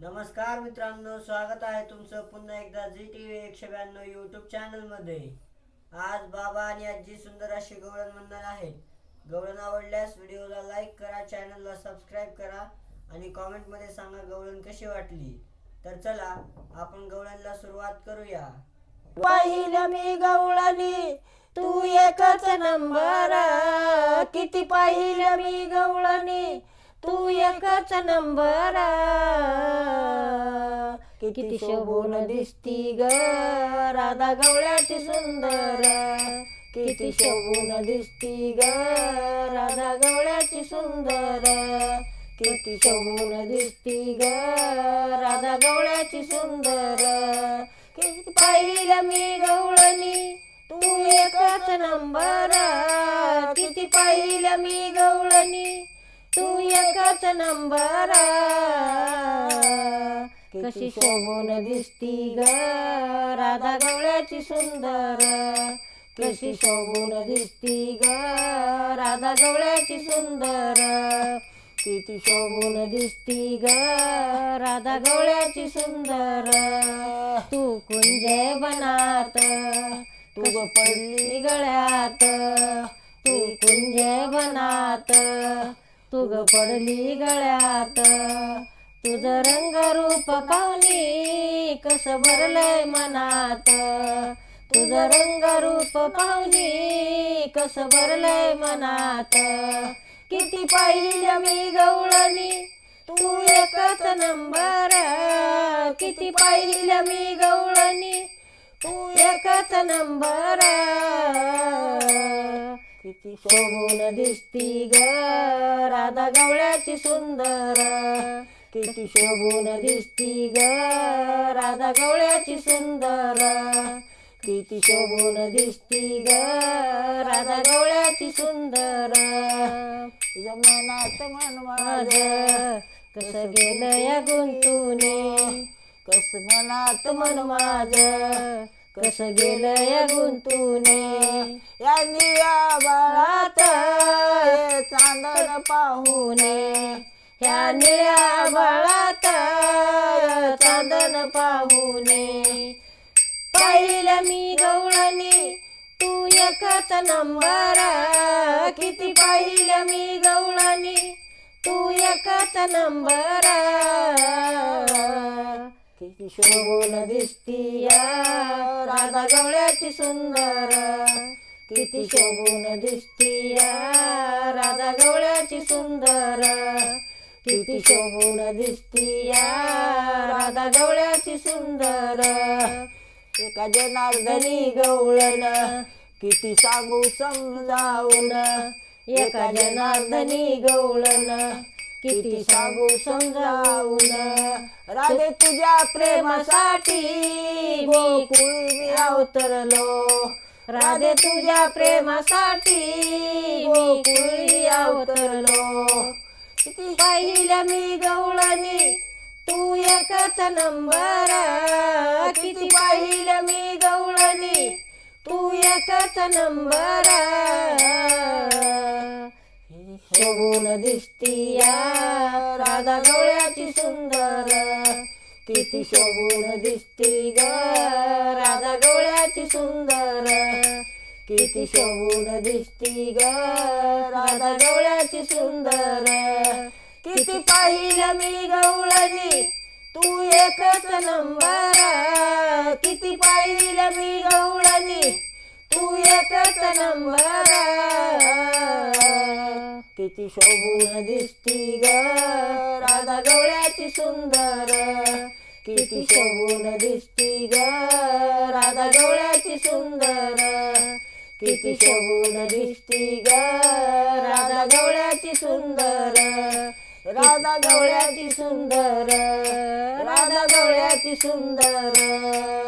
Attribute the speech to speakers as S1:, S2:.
S1: नमस्कार मित्रांनो स्वागत आहे तुमचं पुन्हा एकदा झी टी व्ही एकशे ब्याण्णव यूट्यूब चॅनलमध्ये आज बाबा आणि आजी सुंदर अशी गवळण म्हणणार आहेत. गवळण आवडल्यास व्हिडिओला लाईक करा चॅनलला सबस्क्राईब करा आणि कॉमेंटमध्ये सांगा गवळण कशी वाटली. तर चला आपण गवळणला सुरुवात करूया.
S2: पाहिलं मी गवळणी तू एकच नंबर. किती पाहिलं मी गवळणी तू एकच नंबर. किती शोभून दिसती ग. राधा गवळ्याची सुंदर. किती शोभून दिसती ग. राधा गवळ्याची सुंदर. किती शोभून दिसती ग. राधा गवळ्याची सुंदर. किती पाहिलं मी गवळणी. तू एकच नंबर. किती पाहिलं मी एकच नंबर. कशी शोभून दिसती ग राधा गवळ्याची सुंदर. कशी शोभून दिसती ग राधा गवळ्याची सुंदर. किती शोभून दिसती ग राधा गवळ्याची सुंदर. तू कुंजे बनात तू पडली गळ्यात. तू कुंजे बनात तू ग पडली गळ्यात. तुझं रंग रूप पावली कस भरलंय मनात. तुझं रंग रूप पावली कस भरलंय मनात. किती पाहिलं मी गवळणी तू एकच नंबर. किती पाहिलं मी गवळणी तू एकच नंबर. किती शोभून दिसती ग. राधा गवळ्याची सुंदर. किती शोभून दिसती ग. राधा गवळ्याची सुंदर. किती शोभून दिसती ग. राधा गवळ्याची सुंदर. यमनाथ मन माझ. कस गेलं या गुंतूने? कस मनात मन माझ? कस गेलं या गुंतूने? या निळ्या बाळात चांदण पाहुणे ह्या निळ्या बाळात चांदण पाहुणे पाहिलं मी गवळणी तू एकच नंबर. किती पाहिलं मी गवळणी तू एकच नंबर. शोभून दिसती या राधा गवळ्याची सुंदर. किती शोभून दिसती या राधा गवळ्याची सुंदर. किती शोभून दिसती या राधा गवळ्याची सुंदर. एका जनार्दनी गवळण किती सांगू समजावून. एका जनार्दनी गवळण किती सांगू समजावून? राधे तुझ्या प्रेमासाठी गोकुळी मी अवतरलो. राधे तुझ्या प्रेमासाठी गोकुळी अवतरलो. किती पाहिलं मी गवळणी तू एकच नंबर. किती पाहिलं मी गवळणी तू एकच नंबर. शोभून दिसती या राधा डोळ्याची सुंदर. किती शोभून दिसती ग राधा डोळ्याची सुंदर. किती शोभून दिसती ग राधा डोळ्याची सुंदर. किती पाहिलं मी गवळणी तू एकच नंबर. किती पाहिलं मी गवळणी तू एकच नंबर. किती शोभून दिसती ग. राधा गवळ्याची सुंदर. किती शोभून दिसती ग. राधा गवळ्याची सुंदर. किती शोभून दिसती ग. राधा गवळ्याची सुंदर. राधा गवळ्याची सुंदर. राधा गवळ्याची सुंदर.